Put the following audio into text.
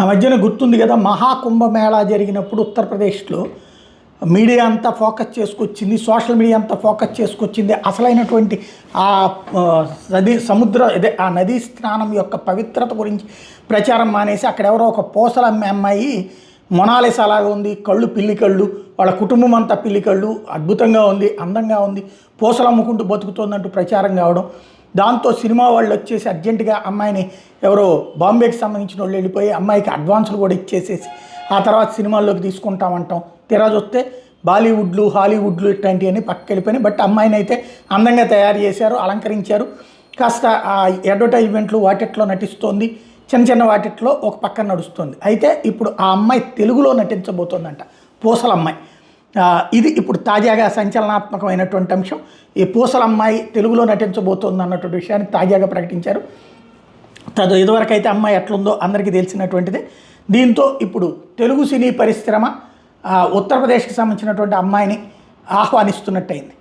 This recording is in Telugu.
ఆ మధ్యన గుర్తుంది కదా మహాకుంభమేళా జరిగినప్పుడు ఉత్తరప్రదేశ్లో మీడియా అంతా ఫోకస్ చేసుకొచ్చింది సోషల్ మీడియా అంతా ఫోకస్ చేసుకొచ్చింది. అసలైనటువంటి ఆ నది సముద్ర ఇదే ఆ నదీ స్నానం యొక్క పవిత్రత గురించి ప్రచారం మానేసి అక్కడ ఎవరో ఒక పోసల అమ్మాయి మొనాలిస్ అలాగా ఉంది. కళ్ళు పిల్లి కళ్ళు వాళ్ళ కుటుంబం అంతా పిల్లి కళ్ళు అద్భుతంగా ఉంది అందంగా ఉంది పూసలు అమ్ముకుంటూ బతుకుతోందంటూ ప్రచారం కావడం. దాంతో సినిమా వాళ్ళు వచ్చేసి అర్జెంటుగా అమ్మాయిని ఎవరో బాంబేకి సంబంధించిన వాళ్ళు వెళ్ళిపోయి అమ్మాయికి అడ్వాన్సులు కూడా ఇచ్చేసేసి ఆ తర్వాత సినిమాల్లోకి తీసుకుంటామంటాం. తీరా చూస్తే బాలీవుడ్లు హాలీవుడ్లు ఇట్లాంటివన్నీ పక్కకి వెళ్ళిపోయినాయి బట్ అమ్మాయిని అయితే అందంగా తయారు చేశారు అలంకరించారు. కాస్త ఆ అడ్వర్టైజ్మెంట్లు వాటిట్లో నటిస్తోంది. చిన్న చిన్న వాటిట్లో ఒక పక్కన నడుస్తుంది. అయితే ఇప్పుడు ఆ అమ్మాయి తెలుగులో నటించబోతోందంట. పూసల అమ్మాయి ఇది ఇప్పుడు తాజాగా సంచలనాత్మకమైనటువంటి అంశం. ఈ పూసల అమ్మాయి తెలుగులో నటించబోతోంది అన్నటువంటి విషయాన్ని తాజాగా ప్రకటించారు. తదు ఇదివరకైతే అమ్మాయి ఎట్లుందో అందరికీ తెలిసినటువంటిది. దీంతో ఇప్పుడు తెలుగు సినీ పరిశ్రమ ఉత్తరప్రదేశ్కి సంబంధించినటువంటి అమ్మాయిని ఆహ్వానిస్తున్నట్టయింది.